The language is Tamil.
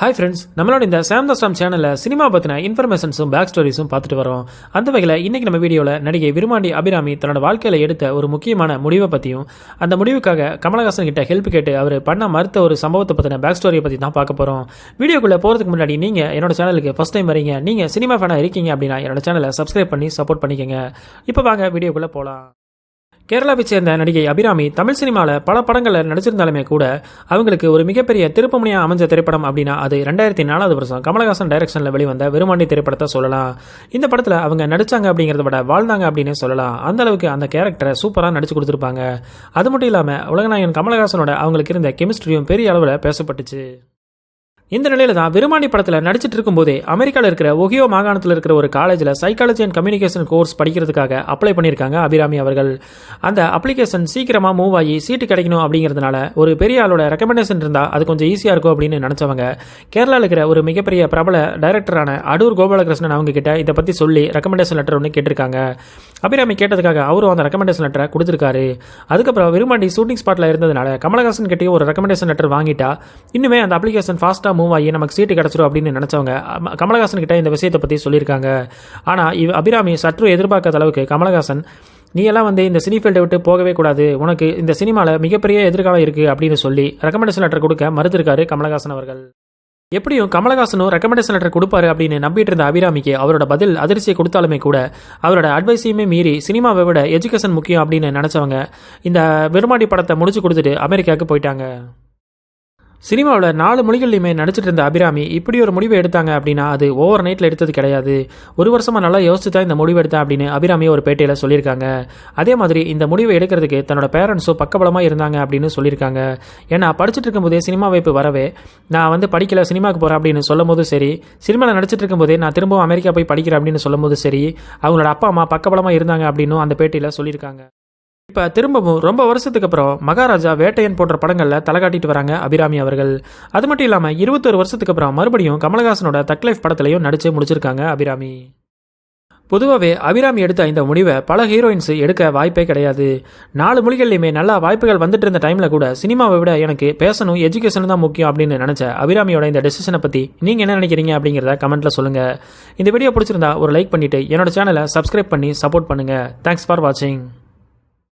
ஹாய் ஃப்ரெண்ட்ஸ் நம்மளோட இந்த சாம் தஸ்டாம் சேனலில் சினிமா பற்றின இன்ஃபர்மேஷன்ஸும் பேக் ஸ்டோரிஸும் பார்த்துட்டு வரோம். அந்த வகையில் இன்றைக்கி நம்ம வீடியோவில் நடிகை விருமாண்டி அபிராமி தன்னோட வாழ்க்கையில் எடுத்த ஒரு முக்கியமான முடிவை பற்றியும் அந்த முடிவுக்காக கமலஹாசன் கிட்ட ஹெல்ப் கேட்டு அவர் பண்ண மறுத்த ஒரு சம்பவத்தை பற்றின பேக் ஸ்டோரியை பற்றி தான் பார்க்க போகிறோம் வீடியோக்குள்ளே போகிறதுக்கு முன்னாடி நீங்கள் என்னோட சேனலுக்கு ஃபஸ்ட் டைம் வரீங்க நீங்கள் சினிமா ஃபேனாக இருக்கீங்க அப்படின்னா என்னோட சேனலை சப்ஸ்கிரைப் பண்ணி சப்போர்ட் பண்ணிக்கோங்க. இப்போ வாங்க வீடியோக்குள்ளே போகலாம் கேரளாவை சேர்ந்த நடிகை அபிராமி தமிழ் சினிமாவில் பல படங்களில் நடிச்சிருந்தாலுமே கூட அவங்களுக்கு ஒரு மிகப்பெரிய திருப்பமுனையாக அமைஞ்ச திரைப்படம் அப்படின்னா அது ரெண்டாயிரத்தி நாலாவது வருஷம் கமலஹாசன் டைரக்ஷனில் வெளிவந்த விருமாண்டி திரைப்படத்தை சொல்லலாம். இந்த படத்தில் அவங்க நடித்தாங்க அப்படிங்கிறத விட வாழ்ந்தாங்க அப்படின்னு சொல்லலாம். அந்த அளவுக்கு அந்த கேரக்டரை சூப்பராக நடிச்சு கொடுத்துருப்பாங்க. அது மட்டும் இல்லாமல் உலகநாயகன் கமலஹாசனோட அவங்களுக்கு இருந்த கெமிஸ்ட்ரியும் பெரிய அளவில் பேசப்பட்டுச்சு. இந்த நிலையில தான் விருமாண்டி படத்தில் நடிச்சிட்டு இருக்கும்போதே அமெரிக்காவில் இருக்கிற ஒஹியோ மாகாணத்தில் இருக்கிற ஒரு காலேஜில் சைக்காலஜி அண்ட் கம்யூனிகேஷன் கோர்ஸ் படிக்கிறதுக்காக அப்ளை பண்ணியிருக்காங்க அபிராமி அவர்கள். அந்த அப்ளிகேஷன் சீக்கிரமாக மூவ் ஆகி சீட்டு கிடைக்கணும் அப்படிங்கிறதுனால ஒரு பெரிய ஆளோட ரெக்கமெண்டேஷன் இருந்தால் அது கொஞ்சம் ஈஸியாக இருக்கும் அப்படின்னு நினச்சவங்க. கேரளாவில் இருக்கிற ஒரு மிகப்பெரிய பிரபல டைரக்டரான அடூர் கோபாலகிருஷ்ணன் அவங்க கிட்ட இதை பற்றி சொல்லி ரெக்கமெண்டேஷன் லெட்டர் ஒன்று கேட்டிருக்காங்க. அபிராமி கேட்டதுக்காக அவரும் அந்த ரெக்கமெண்டேஷன் லெட்டரை கொடுத்துருக்காரு. அதுக்கப்புறம் விருமாண்டி ஷூட்டிங் ஸ்பாட்டில் இருந்ததுனால கமலஹாசன் கிட்டேயும் ஒரு ரெக்கமெண்டேஷன் லெட்டர் வாங்கிட்டா. இன்னுமே அந்த அப்ளிகேஷன் ஃபாஸ்ட்டாக மூவ் ஆகி நமக்கு சீட்டு கிடச்சிரும் அப்படின்னு நினச்சவங்க கமலஹாசன் கிட்ட இந்த விஷயத்தை பற்றி சொல்லியிருக்காங்க. ஆனால் இவ் அபிராமி சற்று எதிர்பார்க்காத அளவுக்கு கமலஹாசன் நீ எல்லாம் வந்து இந்த சினி ஃபீல்டை விட்டு போகவே கூடாது. உனக்கு இந்த சினிமாவில் மிகப்பெரிய எதிர்காலம் இருக்குது அப்படின்னு சொல்லி ரெக்கமெண்டேஷன் லெட்டர் கொடுக்க மறுத்திருக்காரு கமலஹாசன் அவர்கள். எப்படியும் கமலஹாசனும் ரெக்கமெண்டேஷன் லெட்டர் கொடுப்பாரு அப்படின்னு நம்பிட்டு இருந்த அபிராமிக்கு அவரோட பதில் அதிர்ச்சியை கொடுத்தாலுமே கூட அவரோட அட்வைஸையுமே மீறி சினிமாவை விட எஜுகேஷன் முக்கியம் அப்படின்னு நினச்சவங்க இந்த வெறுமாடி படத்தை முடிச்சு கொடுத்துட்டு அமெரிக்காவுக்கு போயிட்டாங்க. சினிமாவில் நாலு மொழிகள்லையுமே நடிச்சிட்டு இருந்த அபிராமி இப்படி ஒரு முடிவை எடுத்தாங்க அப்படின்னா அது ஓவர் நைட்டில் எடுத்தது கிடையாது. ஒரு வருஷமாக நல்லா யோசிச்சு தான் இந்த முடிவு எடுத்தேன் அப்படின்னு அபிராமி ஒரு பேட்டியில் சொல்லியிருக்காங்க. அதே மாதிரி இந்த முடிவை எடுக்கிறதுக்கு தன்னோட பேரண்ட்ஸும் பக்கபலமாக இருந்தாங்க அப்படின்னு சொல்லியிருக்காங்க. ஏன்னா படிச்சுட்டு இருக்கும்போதே சினிமா வாய்ப்பு வரவே நான் வந்து படிக்கல சினிமாவுக்கு போகிறேன் அப்படின்னு சொல்லும் போது சரி சினிமாவில் நடிச்சிட்டு இருக்கும்போதே நான் திரும்பவும் அமெரிக்கா போய் படிக்கிறேன் அப்படின்னு சொல்லும் போது சரி அவங்களோட அப்பா அம்மா பக்கபலமாக இருந்தாங்க அப்படின்னும் அந்த பேட்டியில் சொல்லியிருக்காங்க. இப்போ திரும்பவும் ரொம்ப வருஷத்துக்கு அப்புறம் மகாராஜா வேட்டையன் போன்ற படங்களில் தலை காட்டிட்டு வராங்க அபிராமி அவர்கள். அது மட்டும் இல்லாமல் இருபத்தொரு வருஷத்துக்கு அப்புறம் மறுபடியும் கமலஹாசனோட தக் லைஃப் படத்துலையும் நடிச்சு முடிச்சிருக்காங்க அபிராமி. பொதுவாகவே அபிராமி எடுத்த இந்த முடிவை பல ஹீரோயின்ஸ் எடுக்க வாய்ப்பே கிடையாது. நாலு மொழிகள்லையுமே நல்லா வாய்ப்புகள் வந்துட்டு இருந்த டைமில் கூட சினிமாவை விட எனக்கு பேசணும் எஜுகேஷன் தான் முக்கியம் அப்படின்னு நினச்ச அபிராமியோட இந்த டெசிஷனை பற்றி நீங்கள் என்ன நினைக்கிறீங்க அப்படிங்கிறத கமெண்ட்டில் சொல்லுங்கள் இந்த வீடியோ பிடிச்சிருந்தா ஒரு லைக் பண்ணிவிட்டு என்னோட சேனலை சப்ஸ்கிரைப் பண்ணி சப்போர்ட் பண்ணுங்கள் தேங்க்ஸ் ஃபார் வாட்சிங்